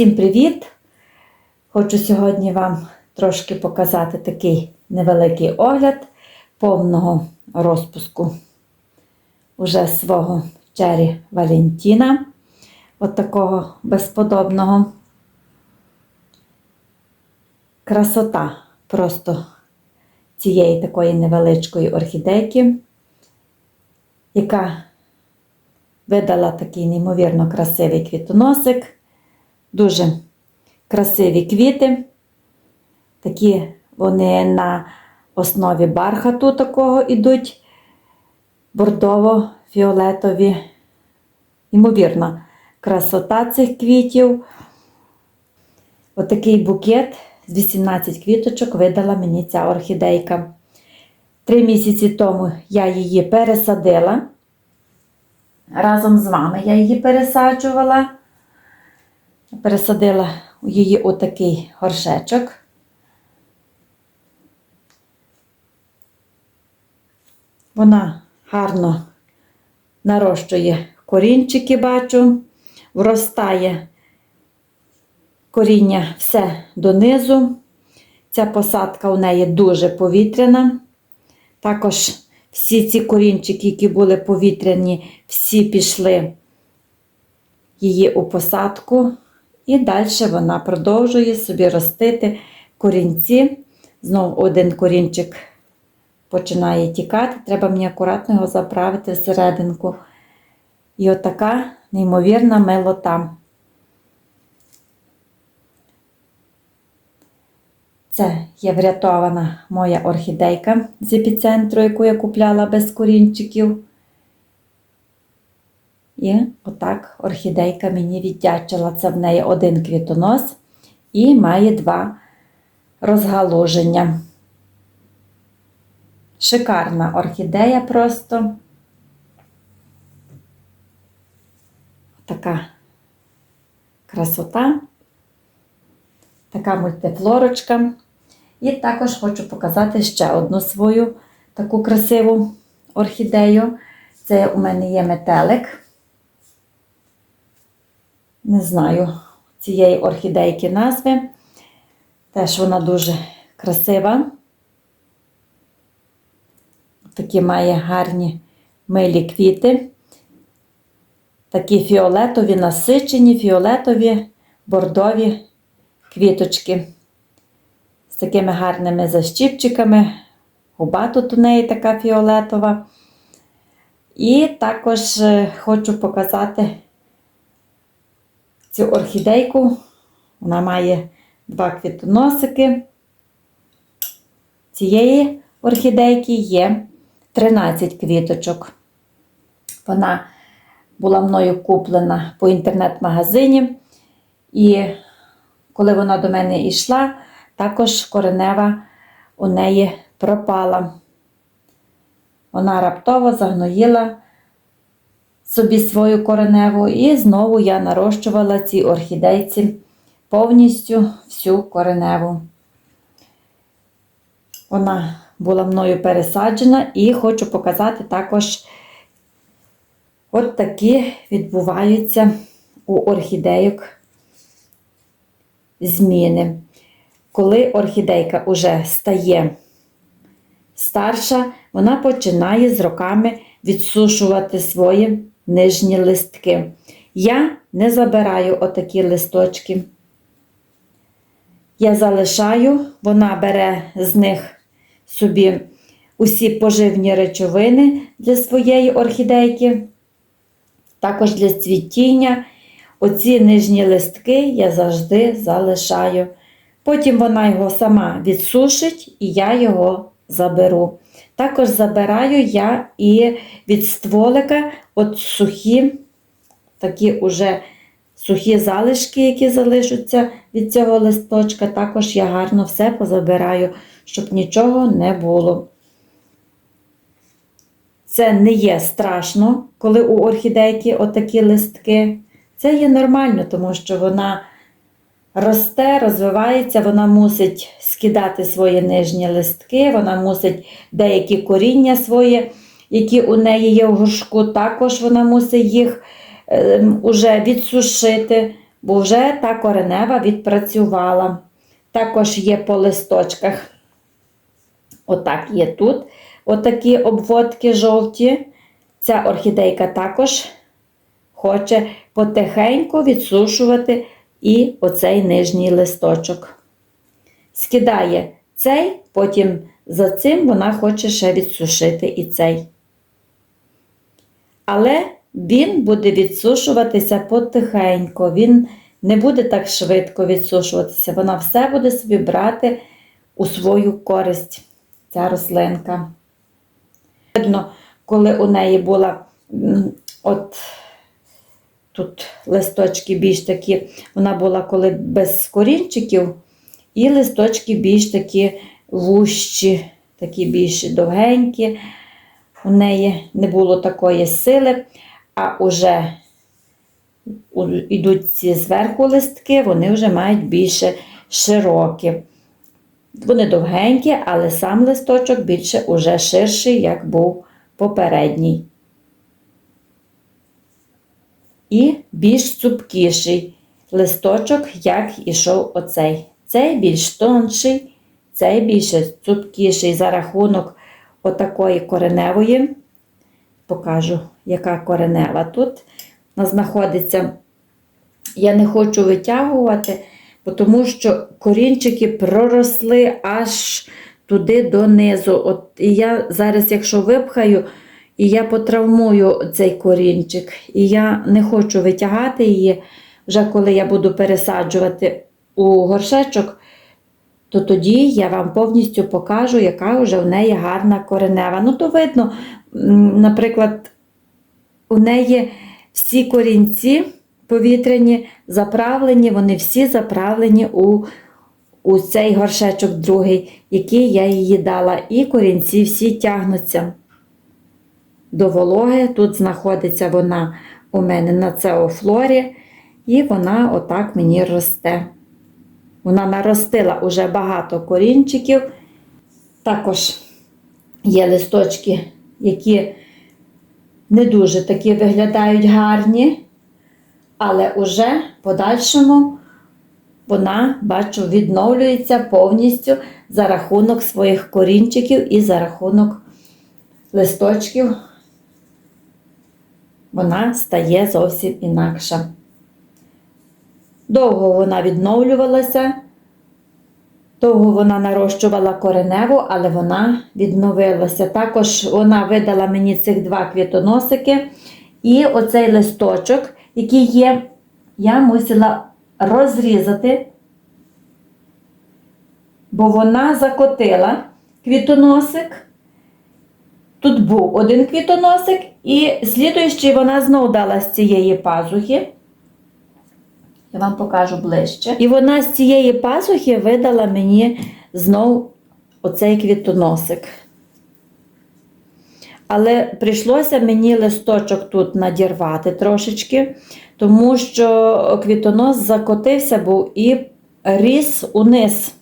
Всім привіт! Хочу сьогодні вам трошки показати такий невеликий огляд повного розпуску уже свого Чері Валентіна. От такого безподобного. Красота просто цієї такої невеличкої орхідейки, яка видала такий неймовірно красивий квітоносик. Дуже красиві квіти. Такі вони на основі бархату такого ідуть бордово-фіолетові. Ймовірна красота цих квітів. Отакий букет з 18 квіточок видала мені ця орхідейка. Три місяці тому я її пересадила. Разом з вами я її пересаджувала. Пересадила її у такий горшечок. Вона гарно нарощує корінчики, бачу, вростає коріння все донизу. Ця посадка у неї дуже повітряна. Також всі ці корінчики, які були повітряні, всі пішли її у посадку. І далі вона продовжує собі ростити корінці. Знову один корінчик починає тікати. Треба мені акуратно його заправити всерединку. І отака неймовірна милота. Це є врятована моя орхідейка з епіцентру, яку я купляла без корінчиків. І отак орхідейка мені віддячила. Це в неї один квітонос і має два розгалуження. Шикарна орхідея просто. Така красота, така мультифлорочка. І також хочу показати ще одну свою таку красиву орхідею. Це у мене є метелик. Не знаю цієї орхідейки назви. Теж вона дуже красива. Такі має гарні милі квіти. Такі фіолетові, насичені, фіолетові, бордові квіточки. З такими гарними защіпчиками. Губа тут у неї така фіолетова. І також е, хочу показати цю орхідейку. Вона має два квітоносики. Цієї орхідейки є 13 квіточок. Вона була мною куплена по інтернет-магазині. І коли вона до мене йшла, також коренева у неї пропала. Вона раптово загноїла собі свою кореневу, і знову я нарощувала цій орхідейці повністю всю кореневу. Вона була мною пересаджена, і хочу показати також от такі відбуваються у орхідейок зміни. Коли орхідейка вже стає старша, вона починає з роками відсушувати свої нижні листки. Я не забираю отакі листочки. Я залишаю, вона бере з них собі усі поживні речовини для своєї орхідейки, також для цвітіння. Оці нижні листки я завжди залишаю. Потім вона його сама відсушить, і я його заберу. Також забираю я і від стволика от сухі, такі уже сухі залишки, які залишаться від цього листочка. Також я гарно все позабираю, щоб нічого не було. Це не є страшно, коли у орхідейки отакі листки. Це є нормально, тому що вона росте, розвивається, вона мусить скидати свої нижні листки, вона мусить деякі коріння свої, які у неї є в горшку, також вона мусить їх е, уже відсушити. бо вже та коренева відпрацювала. Також є по листочках. Отак є тут. Отакі обводки жовті. Ця орхідейка також хоче потихеньку відсушувати і оцей нижній листочок. Скидає цей, потім за цим вона хоче ще відсушити і цей. Але він буде відсушуватися потихеньку, він не буде так швидко відсушуватися. Вона все буде собі брати у свою користь, ця рослинка. Видно, коли у неї була от тут листочки більш такі, вона була коли без корінчиків, і листочки більш такі вущі, такі більш довгенькі. У неї не було такої сили, а уже у- ідуть ці зверху листки, вони вже мають більше широкі. Вони довгенькі, але сам листочок більше уже ширший, як був попередній. І більш цупкіший листочок, як ішов оцей. Цей більш тонший, цей більше цупкіший за рахунок отакої кореневої. Покажу, яка коренева тут знаходиться. Я не хочу витягувати, тому що корінчики проросли аж туди донизу. От, і я зараз, якщо випхаю, і я потравмую цей корінчик, і я не хочу витягати її, вже коли я буду пересаджувати у горшечок, то тоді я вам повністю покажу, яка вже в неї гарна коренева. Ну, то видно, наприклад, у неї всі корінці повітряні заправлені, вони всі заправлені у, у цей горшечок другий, який я її дала. І корінці всі тягнуться до вологи. Тут знаходиться вона у мене на цеофлорі, і вона отак мені росте. Вона наростила уже багато корінчиків. Також є листочки, які не дуже такі виглядають гарні, але уже в подальшому вона, бачу, відновлюється повністю за рахунок своїх корінчиків і за рахунок листочків. Вона стає зовсім інакша. Довго вона відновлювалася, довго вона нарощувала кореневу, але вона відновилася. Також вона видала мені цих два квітоносики. І оцей листочок, який є, я мусила розрізати, бо вона закотила квітоносик. Тут був один квітоносик, і слідуючий вона знов дала з цієї пазухи. Я вам покажу ближче. І вона з цієї пазухи видала мені знов оцей квітоносик. Але прийшлося мені листочок тут надірвати трошечки, тому що квітонос закотився був і ріс униз.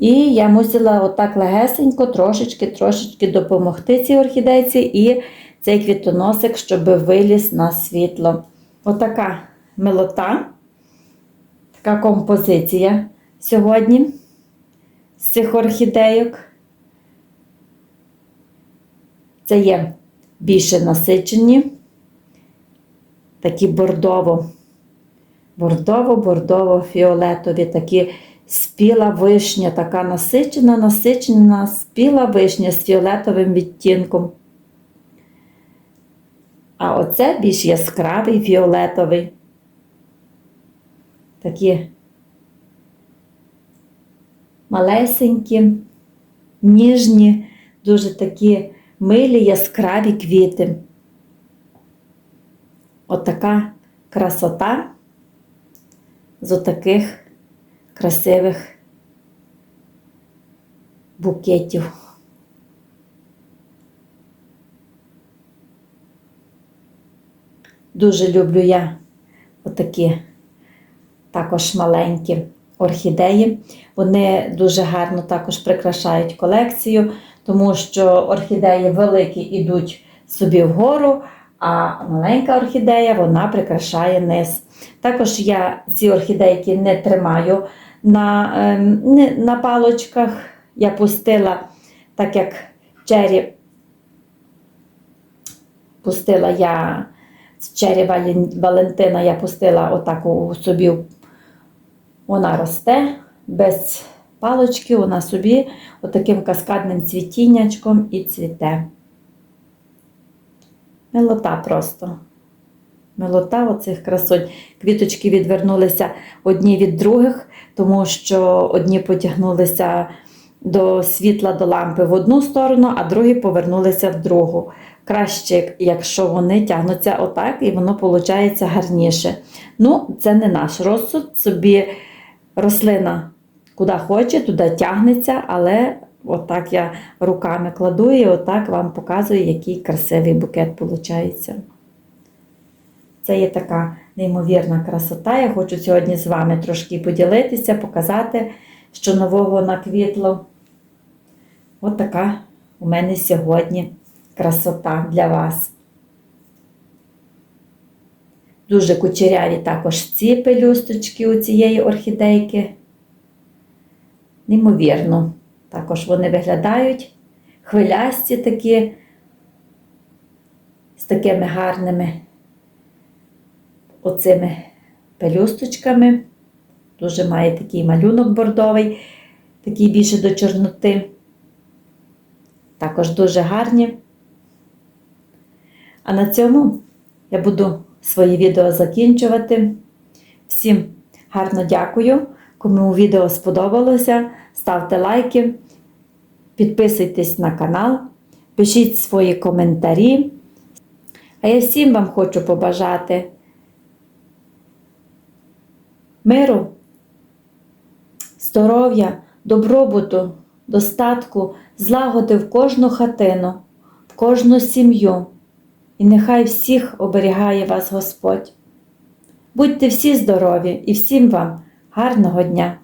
І я мусила отак легесенько, трошечки-трошечки допомогти цій орхідейці і цей квітоносик, щоб виліз на світло. Отака милота, така композиція сьогодні з цих орхідейок. Це є більше насичені, такі бордово, бордово-бордово-фіолетові, такі спіла вишня, така насичена, насичена спіла вишня з фіолетовим відтінком. А оце більш яскравий фіолетовий. Такі малесенькі, ніжні, дуже такі милі яскраві квіти. Отака красота з отаких красивих букетів. Дуже люблю я отакі також маленькі орхідеї. Вони дуже гарно також прикрашають колекцію, тому що орхідеї великі йдуть собі вгору, а маленька орхідея вона прикрашає низ. Також я ці орхідейки не тримаю на, ем, не, на палочках. Я пустила, так як чері, пустила я з чері Валентина, я пустила отаку собі. Вона росте без палочки, вона собі отаким каскадним цвітіннячком і цвіте. Милота просто. Милота оцих красонь. Квіточки відвернулися одні від других, тому що одні потягнулися до світла, до лампи в одну сторону, а другі повернулися в другу. Краще, якщо вони тягнуться отак, і воно виходить гарніше. Ну, це не наш розсуд. Собі рослина куди хоче, туди тягнеться, але отак я руками кладу і отак вам показую, який красивий букет виходить. Це є така неймовірна красота. Я хочу сьогодні з вами трошки поділитися, показати, що нового наквітло. От така у мене сьогодні красота для вас. Дуже кучеряві також ці пелюсточки у цієї орхідейки. Неймовірно. Також вони виглядають хвилясті такі, з такими гарними оцими пелюсточками. Дуже має такий малюнок бордовий, такий більше до чорноти. Також дуже гарні. А на цьому я буду своє відео закінчувати. Всім гарно дякую. Кому відео сподобалося, ставте лайки, підписуйтесь на канал, пишіть свої коментарі. А я всім вам хочу побажати миру, здоров'я, добробуту, достатку, злагоди в кожну хатину, в кожну сім'ю. І нехай всіх оберігає вас Господь. Будьте всі здорові і всім вам гарного дня!